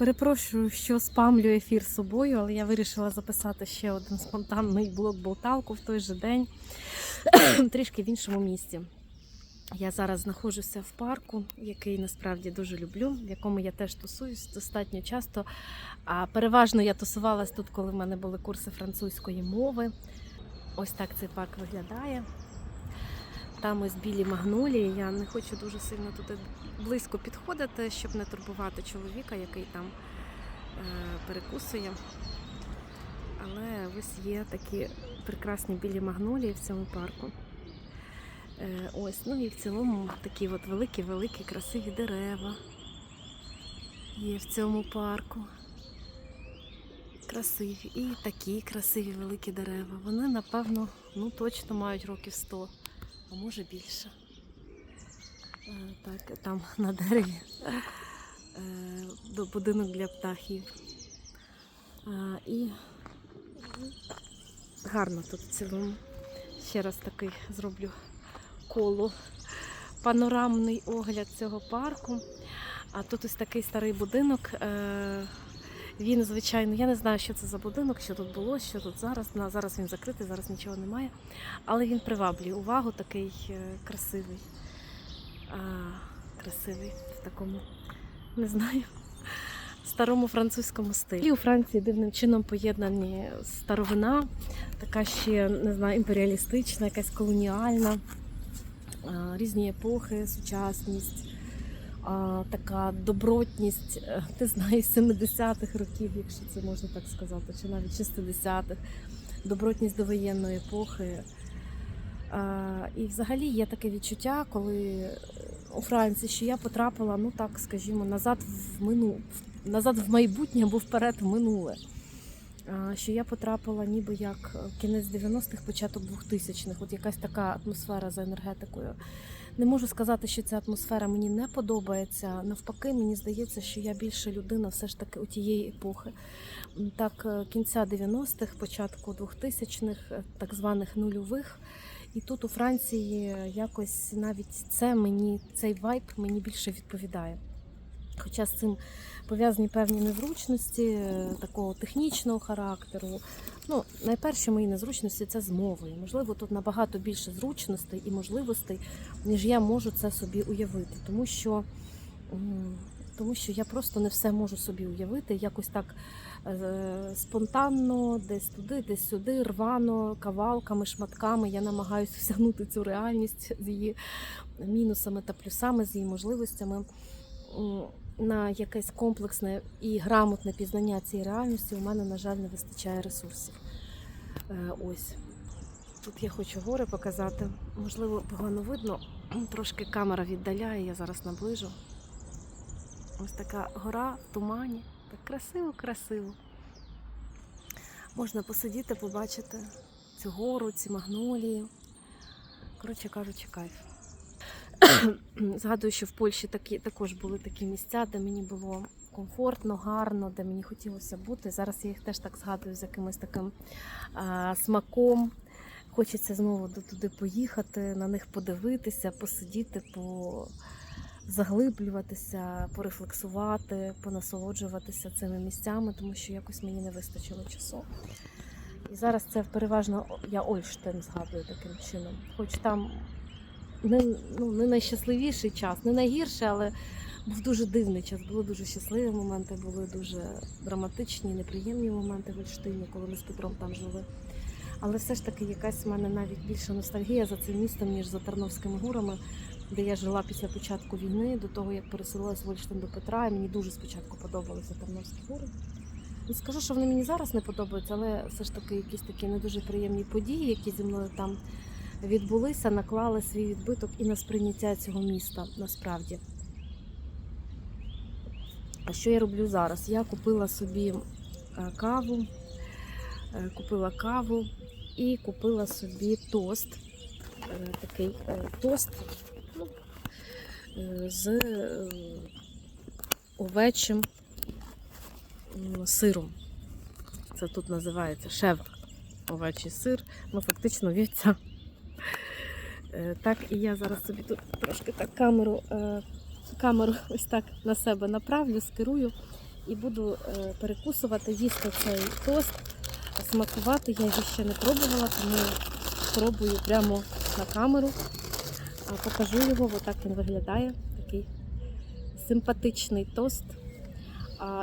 Перепрошую, що спамлю ефір собою, але я вирішила записати ще один спонтанний блок болталку в той же день, трішки в іншому місці. Я зараз знаходжуся в парку, який насправді дуже люблю, в якому я теж тусуюсь достатньо часто. А переважно я тусувалась тут, коли в мене були курси французької мови. Ось так цей парк виглядає. Там ось білі магнолії. Я не хочу дуже сильно туди близько підходити, щоб не турбувати чоловіка, який там е, перекусує. Але ось є такі прекрасні білі магнолії в цьому парку. Е, ось, ну і в цілому такі от великі-великі красиві дерева є в цьому парку. Красиві. І такі красиві великі дерева. Вони, напевно, ну точно мають років 100, а може більше. Е, Так, там на дереві е, будинок для птахів. І гарно тут в цілому. Ще раз такий зроблю коло, панорамний огляд цього парку. А тут ось такий старий будинок. е, Він, звичайно, я не знаю, що це за будинок, що тут було, що тут зараз. Зараз він закритий, зараз нічого немає. Але він приваблює увагу, такий е, красивий. А, красивий в такому, не знаю, старому французькому стилі. І у Франції дивним чином поєднані старовина, така ще не знаю, імперіалістична, якась колоніальна, а, різні епохи, сучасність. А, така добротність, е, не знаю, 70-х років, якщо це можна так сказати, чи навіть 60-х, добротність довоєнної епохи. А, і взагалі є таке відчуття, коли у Франції, що я потрапила, ну так скажімо, назад в мину, назад в майбутнє або вперед в минуле. Що я потрапила ніби як кінець 90-х, початок 2000-х, от якась така атмосфера за енергетикою. Не можу сказати, що ця атмосфера мені не подобається. Навпаки, мені здається, що я більше людина все ж таки у тієї епохи. Так, е, кінця 90-х, початку 2000-х, е, так званих нульових. І тут у Франції якось навіть це мені, цей вайб мені більше відповідає. Хоча з цим пов'язані певні незручності е, такого технічного характеру. Ну, найперші мої незручності це з мовою. Можливо, тут набагато більше зручностей і можливостей, ніж я можу це собі уявити. Тому що, тому що я просто не все можу собі уявити. Якось так е, спонтанно, десь туди, десь сюди, рвано, кавалками, шматками. Я намагаюся всягнути цю реальність з її мінусами та плюсами, з її можливостями. На якесь комплексне і грамотне пізнання цієї реальності у мене, на жаль, не вистачає ресурсів. Е, Ось. Тут я хочу гори показати. Можливо, погано видно. Трошки камера віддаляє, я зараз наближу. Ось така гора в тумані. Так красиво, красиво. Можна посидіти, побачити цю гору, ці магнолії. Коротше кажучи, кайф. Згадую, що в Польщі такі, також були такі місця, де мені було комфортно, гарно, де мені хотілося бути. Зараз я їх теж так згадую з якимось таким а, смаком. Хочеться знову туди поїхати, на них подивитися, посидіти, по... заглиблюватися, порефлексувати, понасолоджуватися цими місцями, тому що якось мені не вистачило часу. І зараз це переважно я Ольштин згадую таким чином. Хоч там не, ну, не найщасливіший час, не найгірший, але був дуже дивний час. Були дуже щасливі моменти, були дуже драматичні, неприємні моменти в Ольштині, коли ми з Петром там жили. Але все ж таки якась в мене навіть більша ностальгія за цим містом, ніж за Тарновськими горами, де я жила після початку війни, до того як переселилась в Ольштин до Петра. І мені дуже спочатку подобалися Тарновські гори. Не скажу, що вони мені зараз не подобаються, але все ж таки якісь такі не дуже приємні події, які зі мною там відбулися, наклали свій відбиток і на сприйняття цього міста насправді. А що я роблю зараз? Я купила собі е, каву, е, купила каву і купила собі тост. Е, Такий тост з е, овечим сиром. Це тут називається шевр. Овечий сир, ну фактично вівця. Е, Так, і я зараз собі тут трошки так камеру, е, камеру ось так на себе направлю, скерую і буду е, перекусувати, їсти цей тост, смакувати. Я його ще не пробувала, тому спробую прямо на камеру. Покажу його, отак він виглядає. Такий симпатичний тост.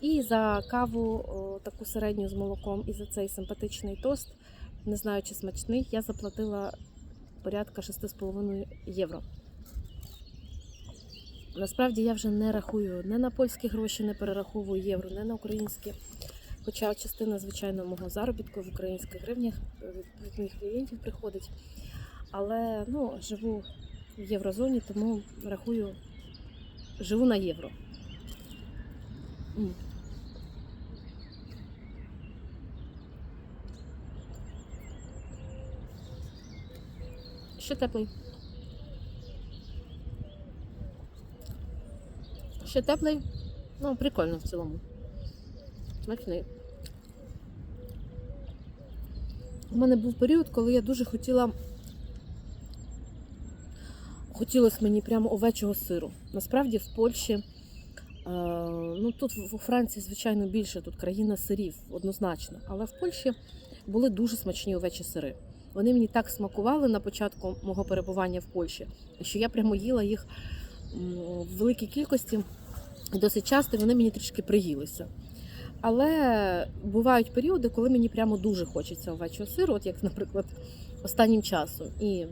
І за каву таку середню з молоком, і за цей симпатичний тост, не знаю, чи смачний, я заплатила порядка 6,5 євро. Насправді я вже не рахую не на польські гроші, не перераховую євро, не на українські. Хоча частина, звичайно, мого заробітку в українських гривнях е, від моїх клієнтів приходить. Але ну, живу в єврозоні, тому рахую, живу на євро. Ще теплий. Ще теплий. Ну, прикольно в цілому. Смачний. У мене був період, коли я дуже хотіла. Хотілося мені прямо овечого сиру. Насправді в Польщі, е, ну тут у Франції, звичайно, більше тут країна сирів, однозначно. Але в Польщі були дуже смачні овечі сири. Вони мені так смакували на початку мого перебування в Польщі, що я прямо їла їх в великій кількості досить часто вони мені трішки приїлися. Але бувають періоди, коли мені прямо дуже хочеться овечого сиру, от як, наприклад, останнім часом. І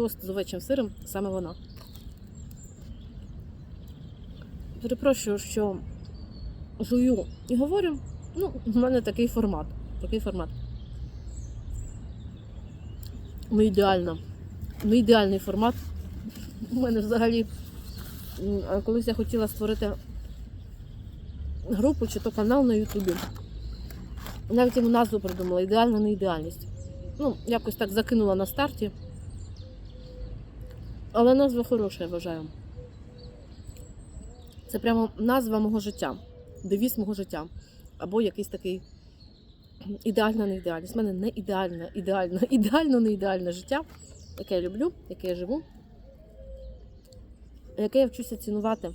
тост з овечим сиром саме воно. Перепрошую, що жую і говорю. Ну, в мене такий формат. Такий формат. Не ідеально. Не ідеальний формат. У мене взагалі колись я хотіла створити групу чи то канал на Ютубі. Навіть йому назву придумала ідеальна неідеальність. Ну, якось так закинула на старті. Але назва хороша, я вважаю. Це прямо назва мого життя, девіз мого життя. Або якийсь такий ідеальна неідеальність. У мене не ідеальне, ідеальне, ідеально не ідеальне життя, яке я люблю, яке я живу, яке я вчуся цінувати.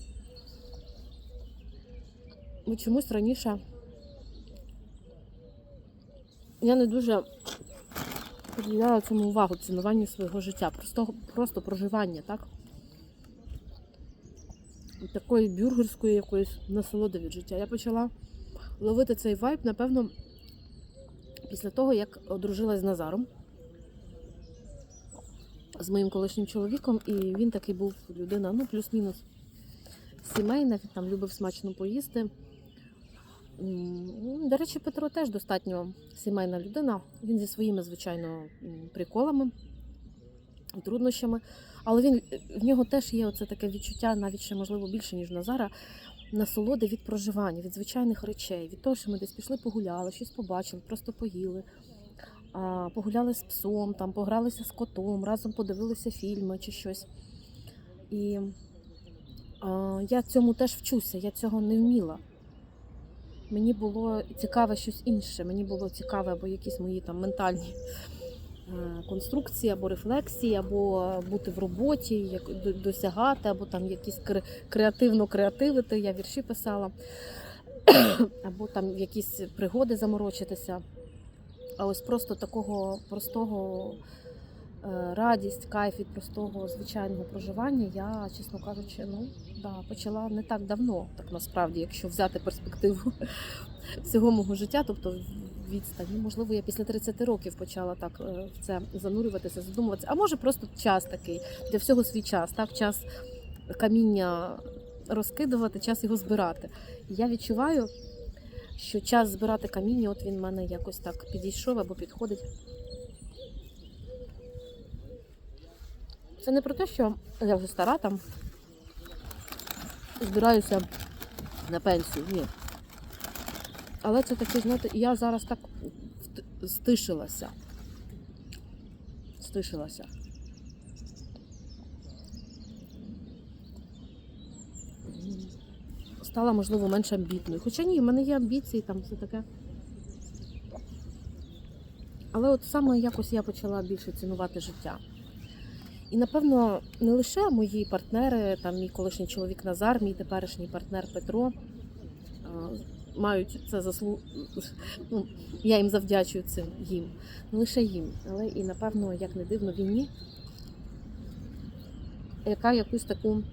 Бо чомусь раніше я не дуже приділяла цьому увагу, цінуванню свого життя, просто, просто проживання, так? Такої бюргерської якоїсь насолоди від життя. Я почала ловити цей вайб, напевно, після того, як одружилась з Назаром, з моїм колишнім чоловіком, і він такий був людина, ну, плюс-мінус сімейна, він там любив смачно поїсти. До речі, Петро теж достатньо сімейна людина. Він зі своїми, звичайно, приколами, труднощами. Але він, в нього теж є оце таке відчуття, навіть ще, можливо, більше, ніж Назара, насолоди від проживання, від звичайних речей, від того, що ми десь пішли погуляли, щось побачили, просто поїли. Погуляли з псом, там, погралися з котом, разом подивилися фільми чи щось. І я цьому теж вчуся, я цього не вміла. Мені було цікаве щось інше. Мені було цікаве або якісь мої там ментальні е, конструкції, або рефлексії, або бути в роботі, як досягати, або там якісь креативно креативити. Я вірші писала, або там якісь пригоди заморочитися. А ось просто такого простого е, радість, кайф від простого звичайного проживання, я, чесно кажучи, ну да, почала не так давно, так насправді, якщо взяти перспективу всього мого життя, тобто відстань. Ну, можливо, я після 30 років почала так е, в це занурюватися, задумуватися. А може, просто час такий для всього свій час, так час каміння розкидувати, час його збирати. І я відчуваю, що час збирати каміння, от він в мене якось так підійшов або підходить. Це не про те, що я вже стара там збираюся на пенсію. Ні. Але це таке, знаєте, я зараз так стишилася. Стишилася. Стала, можливо, менш амбітною. Хоча ні, в мене є амбіції, там все таке. Але от саме якось я почала більше цінувати життя. І напевно не лише мої партнери, там мій колишній чоловік Назар, мій теперішній партнер Петро, мають це заслу... ну, я їм завдячую цим їм. Не лише їм, але і, напевно, як не дивно, війні, яка якусь таку,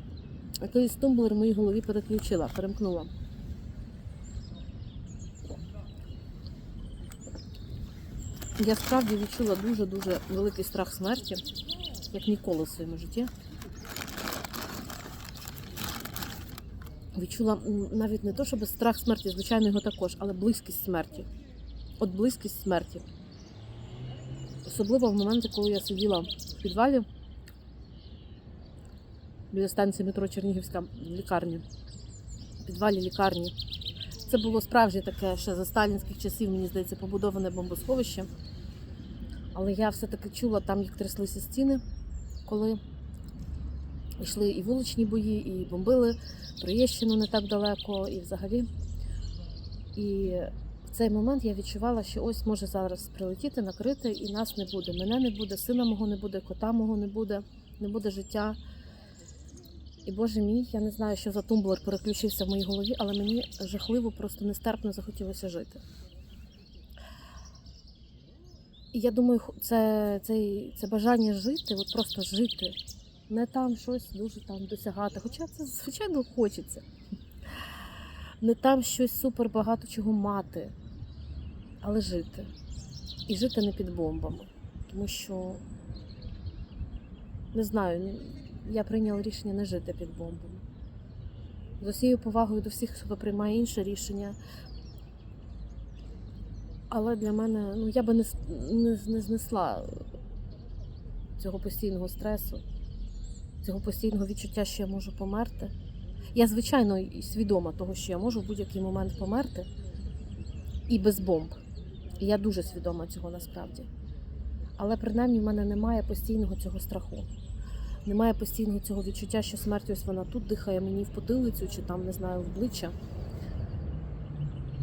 якийсь тумблер в моїй голові переключила, перемкнула. Я справді відчула дуже-дуже великий страх смерті, як ніколи в своєму житті. Відчула навіть не то, щоб страх смерті, звичайно, його також, але близькість смерті. От близькість смерті. Особливо в моменти, коли я сиділа в підвалі біля станції метро Чернігівська в лікарні, в підвалі лікарні. Це було справжнє таке ще за сталінських часів, мені здається, побудоване бомбосховище. Але я все-таки чула там, як тряслися стіни, коли йшли і вуличні бої, і бомбили Троєщину не так далеко, і взагалі. І в цей момент я відчувала, що ось може зараз прилетіти, накрити, і нас не буде. Мене не буде, сина мого не буде, кота мого не буде, не буде життя. І Боже мій, я не знаю, що за тумблер переключився в моїй голові, але мені жахливо, просто нестерпно захотілося жити. Я думаю, це, це, це бажання жити, от просто жити, не там щось дуже там досягати. Хоча це звичайно хочеться. Не там щось супер багато чого мати, але жити. І жити не під бомбами. Тому що не знаю, я прийняла рішення не жити під бомбами. З усією повагою до всіх, хто приймає інше рішення. Але для мене, ну я би не, не, не знесла цього постійного стресу, цього постійного відчуття, що я можу померти. Я, звичайно, свідома того, що я можу в будь-який момент померти і без бомб. І я дуже свідома цього насправді. Але принаймні в мене немає постійного цього страху. Немає постійного цього відчуття, що смерть ось вона тут дихає мені в потилицю чи там, не знаю, в обличчя.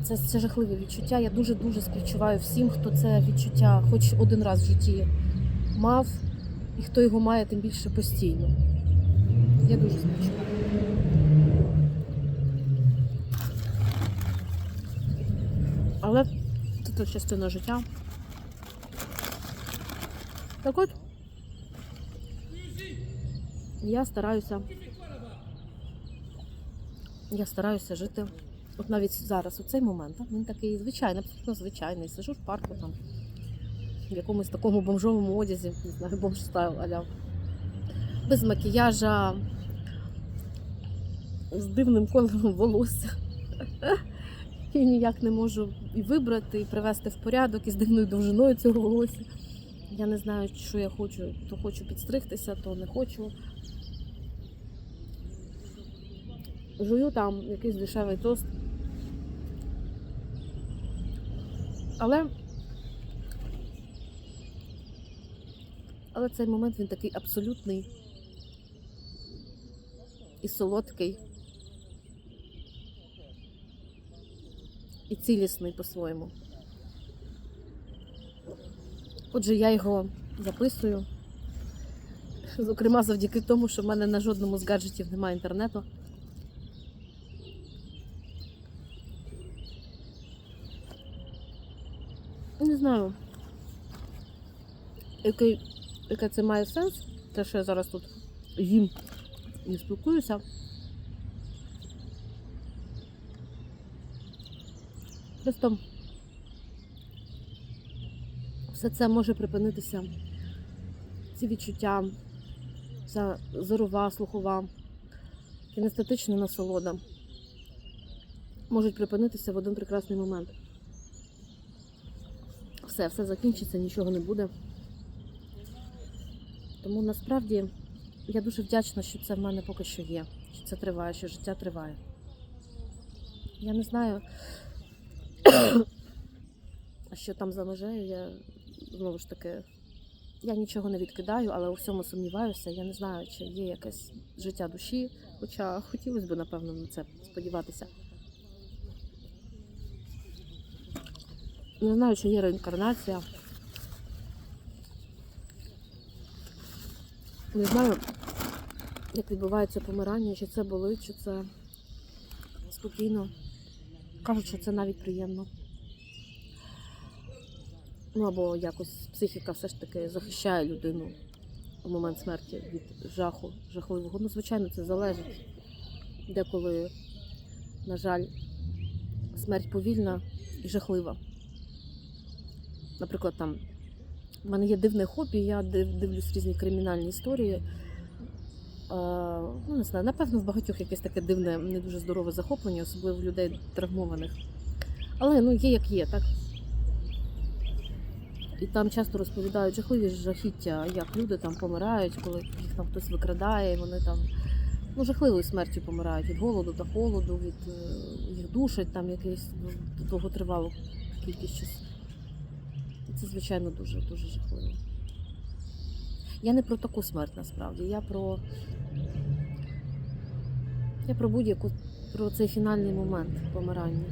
Це, це жахливе відчуття. Я дуже-дуже співчуваю всім, хто це відчуття хоч один раз в житті мав, і хто його має тим більше постійно. Я дуже співчуваю. Але це частина життя. Так от, я стараюся. Я стараюся жити. От навіть зараз, у цей момент, він такий звичайний, абсолютно звичайний. Сижу в парку там, в якомусь такому бомжовому одязі, не знаю, бомж стайл аля. Без макіяжа, з дивним кольором волосся. І ніяк не можу і вибрати, і привести в порядок, і з дивною довжиною цього волосся. Я не знаю, що я хочу, то хочу підстригтися, то не хочу. Жую там якийсь дешевий тост. Але. Але цей момент він такий абсолютний і солодкий. І цілісний по-своєму. Отже, я його записую. Зокрема, завдяки тому, що в мене на жодному з гаджетів немає інтернету. Не знаю, який, який це має сенс, те, що я зараз тут їм і спілкуюся. Просто все це може припинитися, ці відчуття, ця зорова, слухова, кінестетична насолода можуть припинитися в один прекрасний момент. Все, все закінчиться, нічого не буде. Тому насправді я дуже вдячна, що це в мене поки що є, що це триває, що життя триває. Я не знаю, що там за межею. Я знову ж таки, я нічого не відкидаю, але у всьому сумніваюся. Я не знаю, чи є якесь життя душі, хоча хотілося б, напевно, на це сподіватися. Не знаю, чи є реінкарнація. Не знаю, як відбувається помирання, чи це болить, чи це спокійно. кажуть, що це навіть приємно. Ну або якось психіка все ж таки захищає людину в момент смерті від жаху, жахливого. Ну, звичайно, це залежить. Деколи, на жаль, смерть повільна і жахлива. Наприклад, там в мене є дивне хобі, я дивлюсь різні кримінальні історії. Ну, не знаю, напевно, в багатьох якесь таке дивне, не дуже здорове захоплення, особливо в людей травмованих. Але ну, є як є, так? І там часто розповідають жахливі жахіття, як люди там помирають, коли їх там хтось викрадає, вони там ну, жахливою смертю помирають від голоду та холоду, від е, їх душать там якийсь довготривалу кількість часу. Це, звичайно, дуже дуже жахливо. Я не про таку смерть насправді, я про. Я про будь-яку про цей фінальний момент помирання.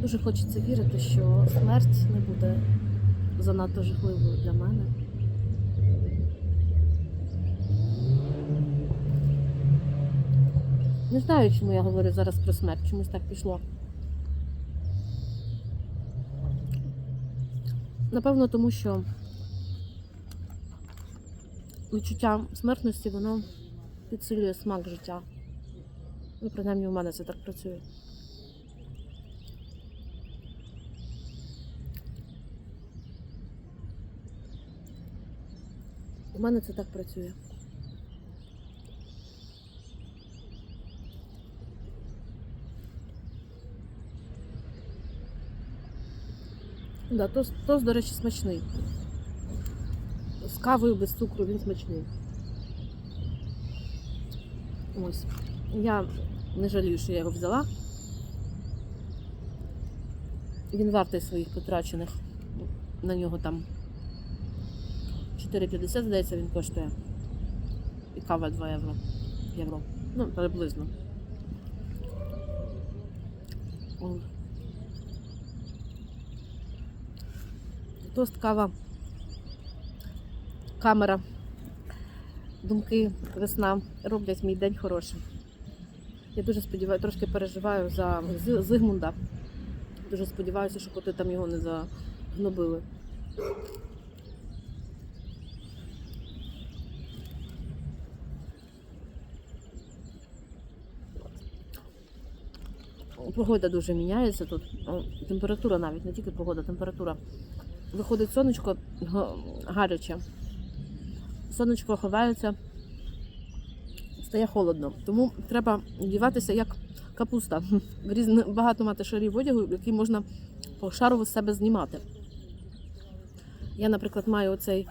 Дуже хочеться вірити, що смерть не буде занадто жахливою для мене. Не знаю, чому я говорю зараз про смерть, чомусь так пішло. Напевно, тому що відчуття смертності воно підсилює смак життя. Ну, принаймні, у мене це так працює. У мене це так працює. Да, тост, тост, до речі, смачний. З кавою без цукру він смачний. Ось. Я не жалію, що я його взяла. Він вартий своїх потрачених. На нього там 4,50, здається, він коштує. І кава 2 євро. євро. Ну, приблизно. Ой. Тост, кава, камера, думки, весна роблять мій день хорошим. Я дуже сподіваюся, трошки переживаю за Зигмунда. Дуже сподіваюся, що коти там його не загнобили. Погода дуже міняється тут. Температура навіть, не тільки погода, температура. Виходить сонечко гаряче. Сонечко ховається, стає холодно. Тому треба вдіватися як капуста. Багато мати шарів одягу, який можна по шару з себе знімати. Я, наприклад, маю оцей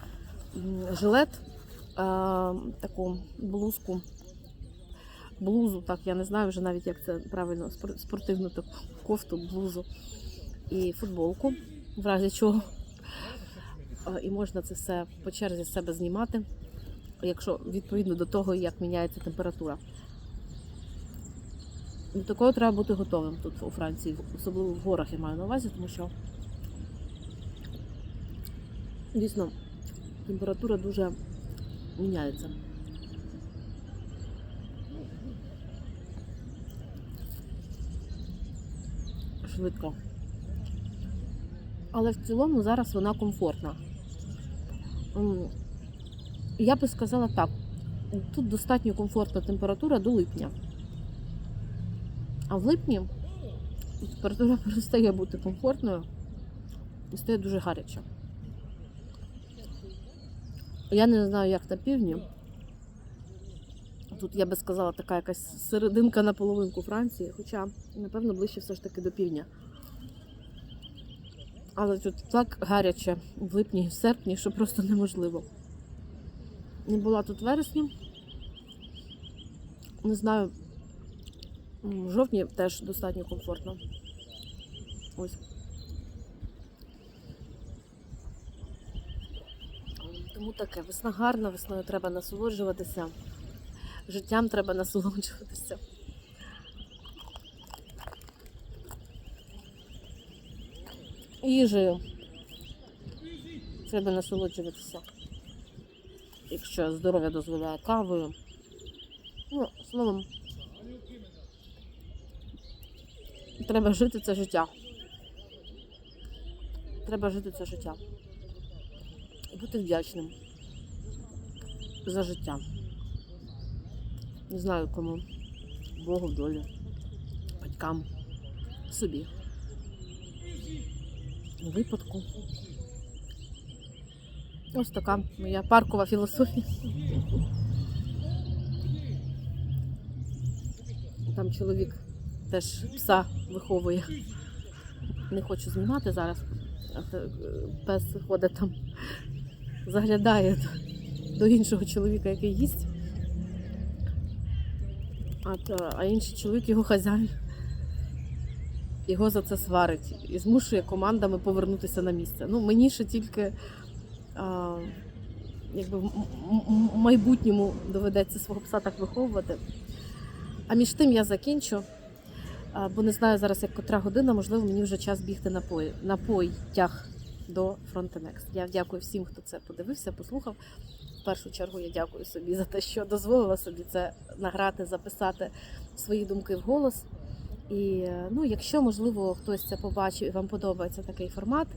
жилет, а, таку блузку. Блузу, так, я не знаю вже навіть, як це правильно, спор- спортивну таку кофту, блузу і футболку, в разі чого. А, І можна це все по черзі з себе знімати, якщо відповідно до того, як міняється температура. До такого треба бути готовим тут у Франції, особливо в горах я маю на увазі, тому що дійсно температура дуже міняється. Швидко. Але в цілому зараз вона комфортна. Я би сказала так, тут достатньо комфортна температура до липня. А в липні температура перестає бути комфортною і стає дуже гаряча. Я не знаю, як на півдні. Тут я би сказала така якась серединка на половинку Франції, хоча, напевно, ближче все ж таки до півдня. Але тут так гаряче в липні в серпні, що просто неможливо. Не була тут вересні. Не знаю, в жовтні теж достатньо комфортно. Ось. Тому таке, весна гарна, весною треба насолоджуватися. Життям треба насолоджуватися. Їжею. Треба насолоджуватися. Якщо здоров'я дозволяє кавою. Ну, словом, треба жити це життя. Треба жити це життя. І бути вдячним за життя. Не знаю кому. Богу, долі, батькам, собі. Випадку. Ось така моя паркова філософія. Там чоловік теж пса виховує. Не хочу знімати зараз. Е, Пес ходить там, заглядає до, іншого чоловіка, який їсть. А, а інший чоловік, його хазяїн, його за це сварить і змушує командами повернутися на місце. Ну, мені ще тільки а, якби в майбутньому доведеться свого пса так виховувати. А між тим я закінчу, а, бо не знаю зараз, як котра година, можливо, мені вже час бігти на пой, на потяг до Frontenext. Я дякую всім, хто це подивився, послухав. В першу чергу я дякую собі за те, що дозволила собі це награти, записати свої думки вголос. І е, ну, якщо, можливо, хтось це побачив і вам подобається такий формат,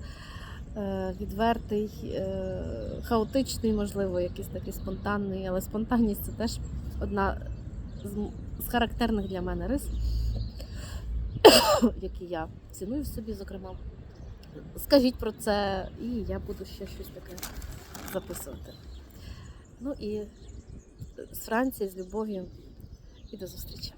е, відвертий, е, хаотичний, можливо, якийсь такий спонтанний, але спонтанність це теж одна з, характерних для мене рис, які я ціную в собі, зокрема. Скажіть про це, і я буду ще щось таке записувати. Ну і з Франції, з любов'ю і до зустрічі.